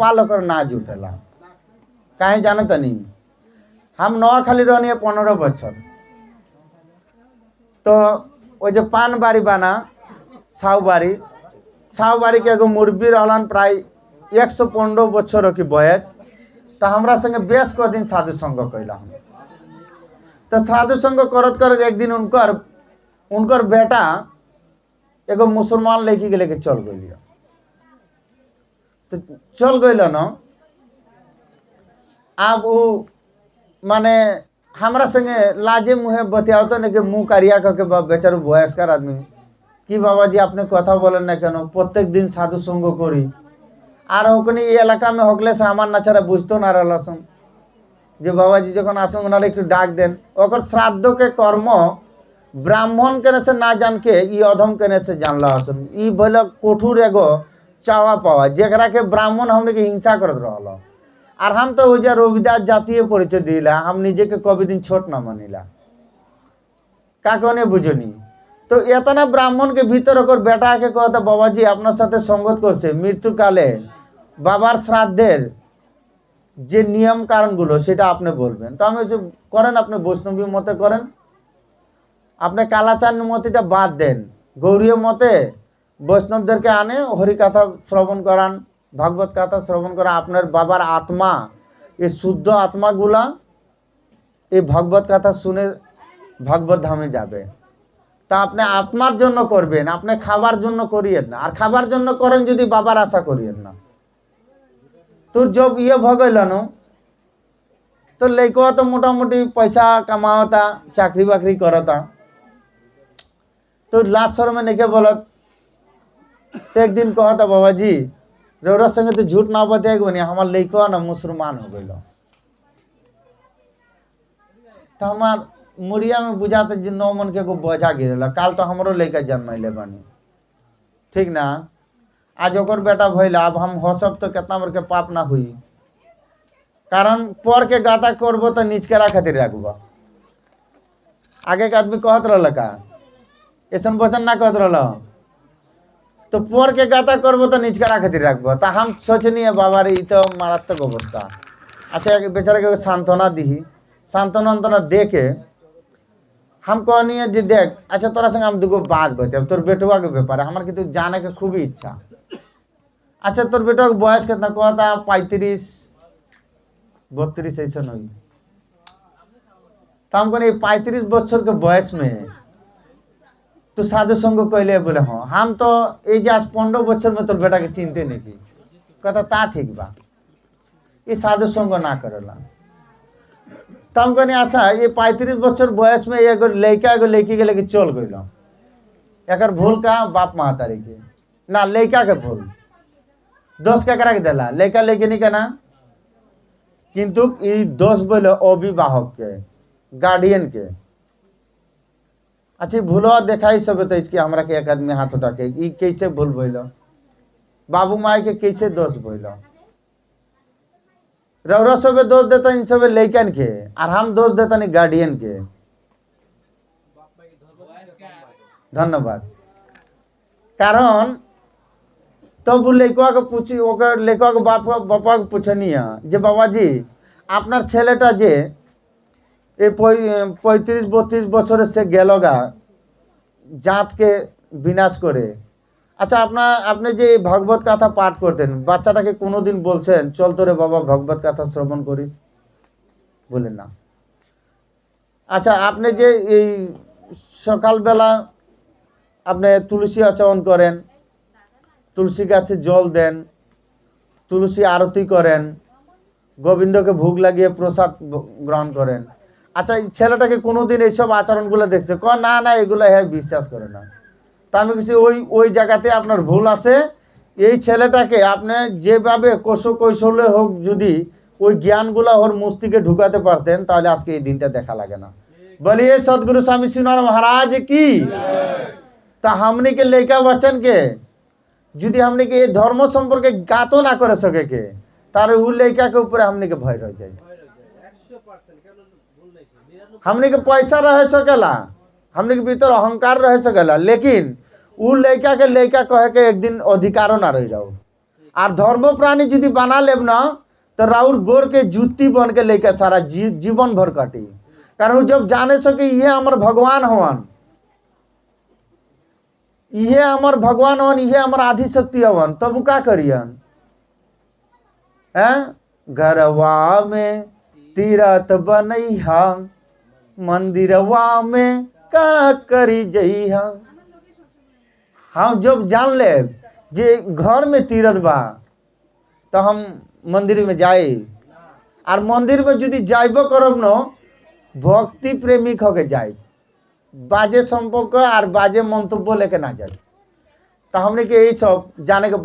कपाल ओकर ना जुटेला काहे जानो तनी हम नवाखाली रहनी पंद्रह बच्चर तो वो जो पान बारी बाना साव बारी साव बारी के एगो मुरबी रहलन प्राय एक सौ पंद्रह बच्चर की बयस तो हमरा संगे बेस को दिन साधु संग कैला हम तो साधु संग करत करत एक दिन उनकर उनकर बेटा एगो मुसलमान लड़की के लेके चल गई तो चल गई न अब वो माने हमरा संगे लाजे मुहे बतियाओ तो नहीं कि मुंह कारिया करके बा बेचारो বয়স্কার আদমি কি বাবাজি আপনি কথা বলেন না কেন প্রত্যেক দিন সাধু সঙ্গ করি আর ওখানে এই এলাকা মে হকলে সে আমার না ছাড়া বুঝতো না রলাসন যে বাবাজি যখন আসুন ওনারা একটু ডাক দেন ওকর শ্রাদ্ধকে কর্ম ব্রাহ্মণ কেনে সে না জানকে ই অধম কেনে সে জানলা আসুন ই বলে কঠোর এগো চাওয়া পাওয়া जेकरा के ब्राह्मण हमने के हिंसा करत रहल আর हम तो ওই যে রবিদাস জাতীয় পরিচয় দিলা हम নিজেকে কবি দিন ছোট না মানিলা কাকে অনেক বুঝনি তো এতনা ব্রাহ্মণকে ভিতর ওকর বেটাকে কথা বাবাজি আপনার সাথে সঙ্গত করছে মৃত্যুকালে বাবার শ্রাদ্ধের যে নিয়ম কারণগুলো সেটা আপনি বলবেন তো আমি বলছি, করেন আপনি বৈষ্ণবী মতে করেন আপনি কালাচান মতিটা বাদ দেন গৌরীয় মতে বৈষ্ণবদেরকে আনে হরিকথা শ্রবণ করান, ভাগবত কথা শ্রবণ করা আপনার বাবার আত্মা, এই শুদ্ধ আত্মাগুলা এই ভগবত কথা শুনে ভগবত ধামে যাবে। তা আপনি আত্মার জন্য করবেন, আপনি খাবার জন্য করিয়েন না। আর খাবার জন্য করেন যদি বাবার আশা করিয়েন না। তোর জব ইয়ে ভগলানো তো লইকো তো মোটামুটি পয়সা কামাওতা চাকরি বাকরি করতা তো। লাস্ট শর্মে নেকে বলত तो एक दिन कहता बाबा जी रौरा संगे तो झूठ ना बतिया बनी हमार लइकवा ना मुसलमान हो गइल। तो हमार मुड़िया में बुझाता जे नौ मन के एगो बोझा गिरल, काल तो हमरो लइका जन्मैले बनी। ठीक ना? आज ओकर बेटा भइल, अब हम हंसब तो कितना बड़ के पाप ना हुई। कारण पढ़ के गाता करबो तो निचकरा खातिर रखबो आगे के आदमी कहत रहल का ऐसन वचन ना कहत रहल তো পরকে গাতা করবো তো নিজকারা খাতির রাখবো তা হাম সোচনি বাবা রে ই তো মারাত্মক অবস্থা আচ্ছা এক বেচারাকে সান্ত্বনা দিহি সান্ত্বনা অন্তনা দেখে हम कहनी है যে দেখ আচ্ছা তোরা সঙ্গে আমি দুগো বাদ বলতে তোর বেটুয়াকে ব্যাপারে আমার কিন্তু জানে के খুবই ইচ্ছা আচ্ছা তোর বেটুয়া के বয়স कितना कहता पैंतीस बत्तीस ऐसा नहीं तो हम कहनी पैंतीस बच्चर के बयस में तो साधु संघ সাধু बोले हाँ हम तो ये आज पंद्रह যে में तो बेटा के। चिंते नहीं নাকি कहता, ता ठीक बा। ये साधु संघ ना करेला। तो हम कहनी अच्छा ये पैंतीस बच्चर बयस में एगो लड़का एगो लड़की के लेके चल गई एक भूल कहा, बाप महातारी के ना लड़का के भूल। दोस्त दोष करा के दिला। लड़का लेके नहीं कहना किंतु दोस्त बोले अभिवाहक के गार्डियन के। अच्छा भूल देखा सब तो इसके हमरा के एक आदमी हाथ उठा के कैसे भूल भैल बाबू माय के कैसे दोष भैल रौरा सब दोष देता इन सब लैकन के और हम दोष देता नहीं गार्डियन के। धन्यवाद। कारण, तब तो लैकवा के पूछी लैकवा के बाप, बापा के पूछनी है जे बाबा जी अपनार ऐलेटा जे এই পঁয়- পঁয়ত্রিশ, বত্রিশ বছরের সে গেল গা, জাতকে বিনাশ করে। আচ্ছা আপনার আপনি যে ভগবত কথা পাঠ করতেন, বাচ্চাটাকে কোনোদিন বলছেন, চল তোরে বাবা ভগবত কথা শ্রবণ করিস বলেন না। আচ্ছা আপনি যে এই সকালবেলা আপনি তুলসী আচরণ করেন, তুলসী গাছে জল দেন, তুলসী আরতি করেন, গোবিন্দকে ভোগ লাগিয়ে প্রসাদ গ্রহণ করেন আচ্ছা এই ছেলেটাকে কোনোদিন এইসব আচরণগুলো দেখছে? ক না না, এগুলো হ্যাঁ বিশ্বাস করে না। তা আমি কিছু ওই ওই জায়গাতে আপনার ভুল আছে। এই ছেলেটাকে আপনি যেভাবে কৌশল কৌশলে হোক যদি ওই জ্ঞানগুলো ওর মস্তিকে ঢুকাতে পারতেন, তাহলে আজকে এই দিনটা দেখা লাগে না। বলি, এই সদগুরু স্বামী সিনহার মহারাজ কি? তা হামনিকে লেখা বাচ্চান কে? যদি হামনিকে এই ধর্ম সম্পর্কে গাতো না করে সকে কে, তার ও লেখাকে উপরে আমনিকে ভয় রয়ে যায়। हमने के पैसा रह सकेला हमने के भीतर अहंकार रह सकेला लेकिन उ लड़का के लड़का कहे के एक दिन अधिकारो ना रह जाओ। आर धर्मो प्राणी यदि बना लेब ना तो राउर गोर के जूती बन के लेके सारा जी, जीवन भर कटी। कारण जब जाने सो कि ये हमार भगवान हवन ये हमार भगवान हवन ये हमार आधी शक्ति हवन तब का करियन? घरवा में तीरथ बनैहा मंदिरवा में का करी जइहा हम जब जान ले जे घर में तीरथ बा तो हम मंदिर में जाए আর মন্দির में যদি যাইব করব ন ভক্তি প্রেমিক হকে যাই বাজে সম্পর্ক আর বাজে মন্তব্য লেকে না যাই তা हमने के এই সব জানে के